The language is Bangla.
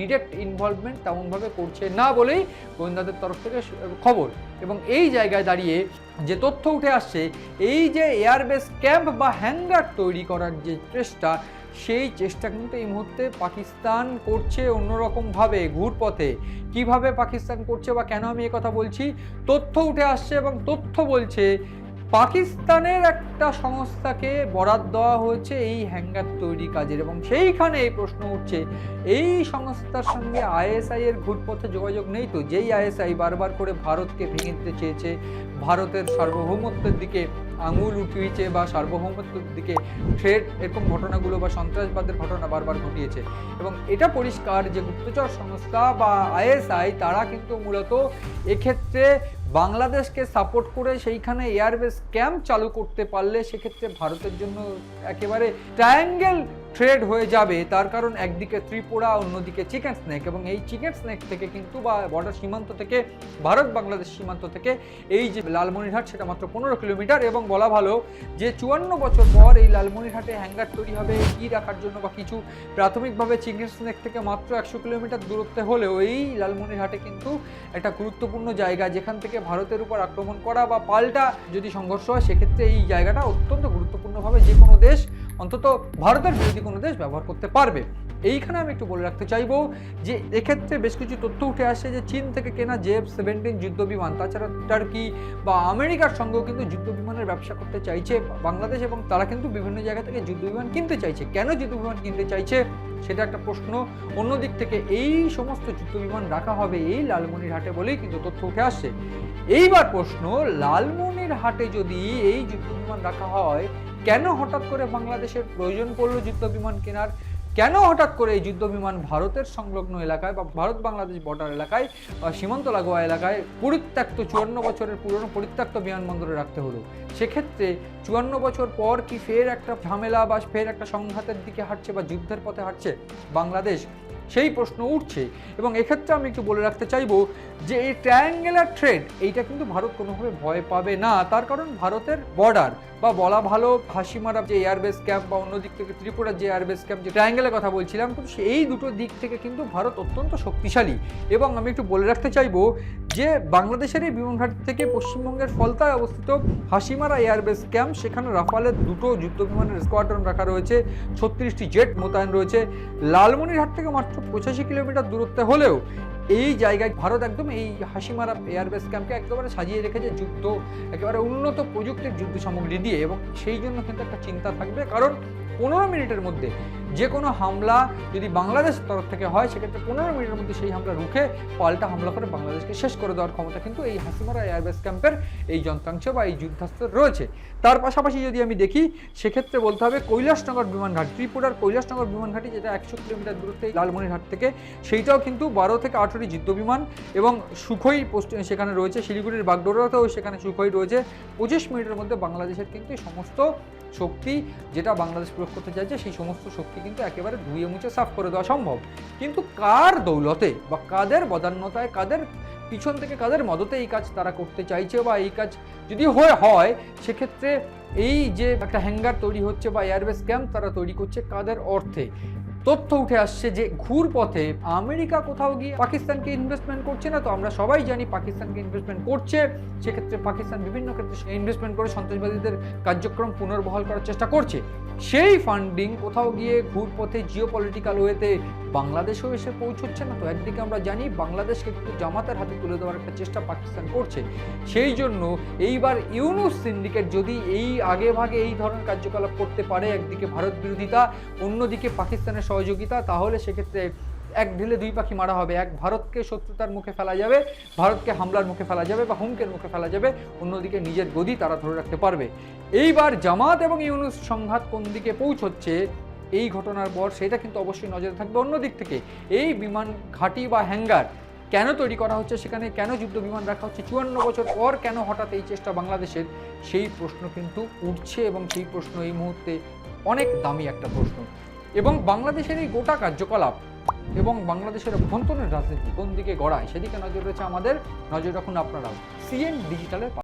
ডিরেক্ট ইনভলভমেন্ট তেমনভাবে করছে না বলেই গোয়েন্দাদের তরফ থেকে খবর। এবং এই জায়গায় দাঁড়িয়ে যে তথ্য উঠে আসছে, এই যে এয়ারবেস ক্যাম্প বা হ্যাঙ্গার তৈরি করার যে চেষ্টা, সেই চেষ্টা কিন্তু এই মুহূর্তে পাকিস্তান করছে অন্যরকমভাবে ঘুরপথে। কীভাবে পাকিস্তান করছে বা কেন আমি কথা বলছি? তথ্য উঠে আসছে এবং তথ্য বলছে পাকিস্তানের একটা সংস্থাকে বরাদ দেওয়া হয়েছে এই হ্যাঙ্গার তৈরি কাজের এবং সেইখানে এই প্রশ্ন উঠছে, এই সংস্থার সঙ্গে আইএসআই এর ঘুরপথে যোগাযোগ নেই তো? যেই আইএসআই বারবার করে ভারতকে ভেঙে দিতে চেয়েছে, ভারতের সার্বভৌমত্বের দিকে আঙুল উঠিয়েছে বা সার্বভৌমত্বের দিকে থ্রেড এরকম ঘটনাগুলো বা সন্ত্রাসবাদের ঘটনা বারবার ঘটিয়েছে। এবং এটা পরিষ্কার যে গুপ্তচর সংস্থা বা আইএসআই, তারা কিন্তু মূলত এক্ষেত্রে বাংলাদেশকে সাপোর্ট করে সেইখানে এয়ারবেস ক্যাম্প চালু করতে পারলে সেক্ষেত্রে ভারতের জন্য একেবারে ট্রায়াঙ্গেল ট্রেড হয়ে যাবে, তার কারণ একদিকে ত্রিপুরা, অন্যদিকে চিকেন স্নেক এবং এই চিকেন স্নেক থেকে কিন্তু বা বর্ডার সীমান্ত থেকে, ভারত, বাংলাদেশ সীমান্ত থেকে এই যে লালমনিরহাট সেটা মাত্র পনেরো কিলোমিটার এবং বলা ভালো যে চুয়ান্ন বছর পর এই লালমনিরহাটে হ্যাঙ্গার তৈরি হবে, কি রাখার জন্য বা কিছু প্রাথমিকভাবে চিকেন স্নেক থেকে মাত্র একশো কিলোমিটার দূরত্বে হলেও এই লালমনিরহাটে কিন্তু একটা গুরুত্বপূর্ণ জায়গা যেখান থেকে ভারতের উপর আক্রমণ করা বা পাল্টা যদি সংঘর্ষ হয়, সেক্ষেত্রে এই জায়গাটা অত্যন্ত গুরুত্বপূর্ণভাবে যে কোনো দেশ অন্তত ভারতের বিরোধী কোনো দেশ ব্যবহার করতে পারবে। এইখানে আমি একটু বলে রাখতে চাইব যে, এক্ষেত্রে বেশ কিছু তথ্য উঠে আসে যে, চীন থেকে কেনা জেফ সেভেন্টিন যুদ্ধ বিমান তাছাড়া টার্কি বা আমেরিকার সঙ্গেও কিন্তু যুদ্ধ বিমানের ব্যবসা করতে চাইছে বাংলাদেশ এবং তারা কিন্তু বিভিন্ন জায়গা থেকে যুদ্ধ বিমান কিনতে চাইছে। কেন যুদ্ধ বিমান কিনতে চাইছে সেটা একটা প্রশ্ন। অন্যদিক থেকে এই সমস্ত যুদ্ধ বিমান রাখা হবে এই লালমনির হাটে বলেই কিন্তু তথ্য উঠে আসছে। এইবার প্রশ্ন লালমনির হাটে যদি এই যুদ্ধ বিমান রাখা হয় কেন হঠাৎ করে বাংলাদেশের প্রয়োজন পড়ল যুদ্ধ বিমান কেনার? কেন হঠাৎ করে এই যুদ্ধ বিমান ভারতের সংলগ্ন এলাকায় বা ভারত বাংলাদেশ বর্ডার এলাকায়, বা সীমান্ত লাগোয়া এলাকায় পরিত্যক্ত চুয়ান্ন বছরের পুরনো পরিত্যক্ত বিমানবন্দরে রাখতে হলো? সেক্ষেত্রে চুয়ান্ন বছর পর কি ফের একটা ঝামেলা বা ফের একটা সংঘাতের দিকে হাঁটছে বা যুদ্ধের পথে হাঁটছে বাংলাদেশ? সেই প্রশ্ন উঠছে। এবং এক্ষেত্রে আমি একটু বলে রাখতে চাইব যে এই ট্রায়াঙ্গেলার ট্রেড এইটা কিন্তু ভারত কোনোভাবে ভয় পাবে না। তার কারণ ভারতের বর্ডার বা বলা ভালো হাসিমারা যে এয়ারবেস ক্যাম্প বা অন্য দিক থেকে ত্রিপুরার যে এয়ারবেস ক্যাম্প যে ট্রায়াঙ্গেলের কথা বলছিলাম কিন্তু এই দুটো দিক থেকে কিন্তু ভারত অত্যন্ত শক্তিশালী। এবং আমি একটু বলে রাখতে চাইব যে বাংলাদেশের এই বিমানঘাট থেকে পশ্চিমবঙ্গের ফলতায় অবস্থিত হাসিমারা এয়ারবেস ক্যাম্প সেখানে রাফালের দুটো যুদ্ধ বিমানের স্কোয়াড্রন রাখা রয়েছে, ছত্রিশটি জেট মোতায়েন রয়েছে। লালমনিরহাট থেকে মাত্র পঁচাশি কিলোমিটার দূরত্বে হলেও এই জায়গায় ভারত একদম এই হাসিমারা এয়ারবেস ক্যাম্পকে একেবারে সাজিয়ে রেখেছে যুদ্ধ, একেবারে উন্নত প্রযুক্তির যুদ্ধ সামগ্রী দিয়ে এবং সেই জন্য কিন্তু একটা চিন্তা থাকবে। কারণ পনেরো মিনিটের মধ্যে যে কোনো হামলা যদি বাংলাদেশের তরফ থেকে হয়, সেক্ষেত্রে পনেরো মিনিটের মধ্যে সেই হামলা রুখে পাল্টা হামলা করে বাংলাদেশকে শেষ করে দেওয়ার ক্ষমতা কিন্তু এই হাসিমারা এয়ারবেস ক্যাম্পের এই যন্ত্রাংশ বা এই যুদ্ধাস্ত্র রয়েছে। তার পাশাপাশি যদি আমি দেখি, সেক্ষেত্রে বলতে হবে কৈলাসনগর বিমানঘাট, ত্রিপুরার কৈলাসনগর বিমানঘাটি যেটা একশো কিলোমিটার দূরত্বে লালমনিরহাট থেকে, সেইটাও কিন্তু বারো থেকে আঠেরোটি যুদ্ধ বিমান এবং সুখই সেখানে রয়েছে। শিলিগুড়ির বাগডোরাতেও সেখানে সুখই রয়েছে। পঁচিশ মিনিটের মধ্যে বাংলাদেশের কিন্তু সমস্ত শক্তি যেটা বাংলাদেশ প্রয়োগ করতে চাইছে, সেই সমস্ত শক্তি কিন্তু একেবারে ধুয়ে মুছে সাফ করে দেওয়া সম্ভব। কিন্তু কার দৌলতে বা কাদের বদান্যতায়, কাদের পিছন থেকে কাদের মদতে এই কাজ তারা করতে চাইছে বা এই কাজ যদি হয়ে, হয়, সেক্ষেত্রে এই যে একটা হ্যাঙ্গার তৈরি হচ্ছে বা এয়ারবেস ক্যাম্প তারা তৈরি করছে কাদের অর্থে? তথ্য উঠে আসছে যে ঘুর পথে আমেরিকা কোথাও গিয়ে পাকিস্তানকে ইনভেস্টমেন্ট করছে না, তো আমরা সবাই জানি পাকিস্তানকে ইনভেস্টমেন্ট করছে। সেক্ষেত্রে পাকিস্তান বিভিন্ন ক্ষেত্রে ইনভেস্টমেন্ট করে সন্ত্রাসবাদীদের কার্যক্রম পুনর্বহাল করার চেষ্টা করছে। সেই ফান্ডিং কোথাও গিয়ে ঘুরপথে জিও পলিটিক্যাল ওয়েতে বাংলাদেশেও এসে পৌঁছচ্ছে না তো? একদিকে আমরা জানি বাংলাদেশকে কিন্তু জামাতের হাতে তুলে দেওয়ার একটা চেষ্টা পাকিস্তান করছে। সেই জন্য এইবার ইউনুস সিন্ডিকেট যদি এই আগে ভাগে এই ধরনের কার্যকলাপ করতে পারে, একদিকে ভারত বিরোধিতা, অন্যদিকে পাকিস্তানের সহযোগিতা, তাহলে সেক্ষেত্রে এক ঢিলে দুই পাখি মারা হবে। এক ভারতকে শত্রুতার মুখে ফেলা যাবে, ভারতকে হামলার মুখে ফেলা যাবে বা হুমকের মুখে ফেলা যাবে, অন্যদিকে নিজের গদি তারা ধরে রাখতে পারবে। এইবার জামাত এবং ইউনুস সংঘাত কোন দিকে পৌঁছচ্ছে, এই ঘটনার পর সেটা কিন্তু অবশ্যই নজরে থাকবে অন্য দিক থেকে। এই বিমান ঘাঁটি বা হ্যাঙ্গার কেন তৈরি করা হচ্ছে, সেখানে কেন যুদ্ধ বিমান রাখা হচ্ছে, চুয়ান্ন বছর পর কেন হঠাৎ এই চেষ্টা বাংলাদেশের, সেই প্রশ্ন কিন্তু উঠছে এবং সেই প্রশ্ন এই মুহূর্তে অনেক দামি একটা প্রশ্ন। এবং বাংলাদেশের এই গোটা কার্যকলাপ এবং বাংলাদেশের অভ্যন্তরীণ রাজনীতি কোন দিকে গড়ায়, সেদিকে নজর রয়েছে আমাদের। নজর রাখুন আপনারাও। সিএন ডিজিটালের